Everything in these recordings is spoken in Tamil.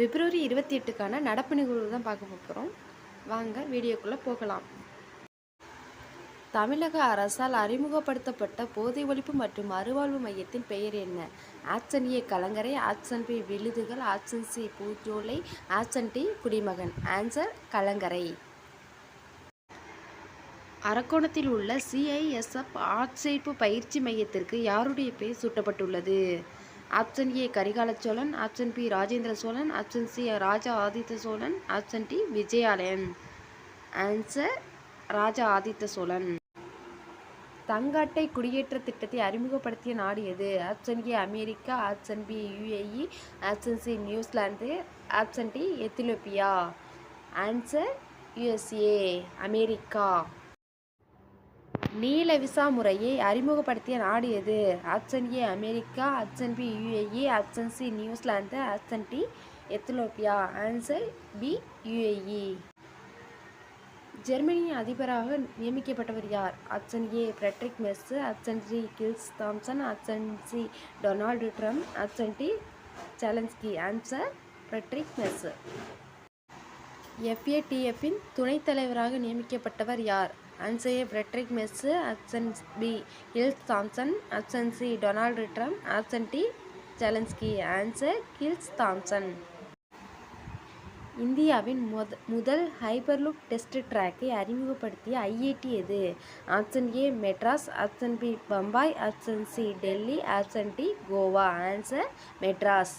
பிப்ரவரி இருபத்தி எட்டுக்கான நடப்பு நிகழ்வு தான் பார்க்க போகிறோம் வாங்க வீடியோக்குள்ளே போகலாம். தமிழக அரசால் அறிமுகப்படுத்தப்பட்ட போதை ஒழிப்பு மற்றும் மறுவாழ்வு மையத்தின் பெயர் என்ன? ஆப்ஷன் ஏ கலங்கரை ஆப்ஷன் பி விழுதுகள் ஆப்ஷன் சி பூஜோலை ஆப்ஷன் டி குடிமகன். ஆன்சர் கலங்கரை. அரக்கோணத்தில் உள்ள சிஐஎஸ்எஃப் ஆட்சேர்ப்பு பயிற்சி மையத்திற்கு யாருடைய பெயர் சூட்டப்பட்டுள்ளது? Option A Karikala Cholan option B Rajendra Cholan option C Raja Aditha Cholan option D Vijayalayan. Answer Raja Aditha Cholan தங்காட்டை குடியேற்ற திட்டத்தை அறிமுகப்படுத்திய நாடு எது? Option A America option B UAE option C New Zealand option D Ethiopia answer USA America. நீல விசா முறையை அறிமுகப்படுத்திய நாடு எது? Option A America. Option B UAE. Option C New Zealand. Option D Ethiopia. Answer B UAE. ஜெர்மனியின் அதிபராக நியமிக்கப்பட்டவர் யார்? Option A Friedrich Merz option C Giles Thomson. Option C Donald Trump. Option D Zelensky. Answer Friedrich Merz எஃப்ஏடிஎஃப்பின் துணைத் தலைவராக நியமிக்கப்பட்டவர் யார்? Answer A Friedrich Merz option B Giles Thomson option C Donald Trump option D Zelensky answer Giles Thomson. இந்தியாவின் முத முதல் ஹைப்பர்லுக் டெஸ்ட் ட்ராக்கை அறிமுகப்படுத்திய ஐஐடி எது? Option A Madras option B Bombay option C Delhi option D Goa. Answer Madras.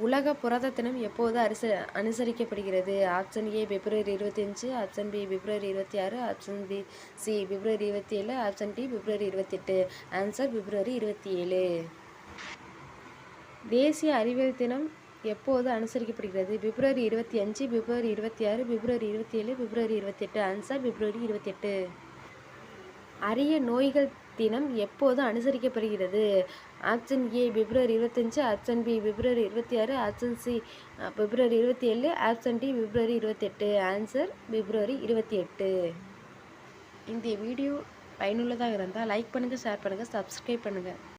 உலக புரத தினம் எப்போது அரிச அனுசரிக்கப்படுகிறது? ஆப்ஷன் ஏ பிப்ரவரி இருபத்தஞ்சு ஆப்ஷன் பி பிப்ரவரி இருபத்தி ஆறு ஆப்ஷன் பி சி பிப்ரவரி இருபத்தி ஏழு ஆப்ஷன் டி பிப்ரவரி இருபத்தெட்டு ஆன்சர் பிப்ரவரி இருபத்தி ஏழு. தேசிய அறிவியல் தினம் எப்போது அனுசரிக்கப்படுகிறது? பிப்ரவரி இருபத்தி அஞ்சு பிப்ரவரி இருபத்தி ஆறு பிப்ரவரி இருபத்தி ஏழு பிப்ரவரி இருபத்தெட்டு ஆன்சர் பிப்ரவரி இருபத்தெட்டு அரிய நோய்கள் தினம் எப்போது அனுசரிக்கப்படுகிறது? ஆப்ஷன் ஏ பிப்ரவரி இருபத்தஞ்சு ஆப்ஷன் பி பிப்ரவரி இருபத்தி ஆறு ஆப்ஷன் சி பிப்ரவரி இருபத்தி ஏழு ஆப்ஷன் டி பிப்ரவரி இருபத்தெட்டு. ஆன்சர் பிப்ரவரி இருபத்தி எட்டு. இந்த வீடியோ பயனுள்ளதாக இருந்தால் லைக் பண்ணுங்கள் ஷேர் பண்ணுங்கள் சப்ஸ்கிரைப் பண்ணுங்கள்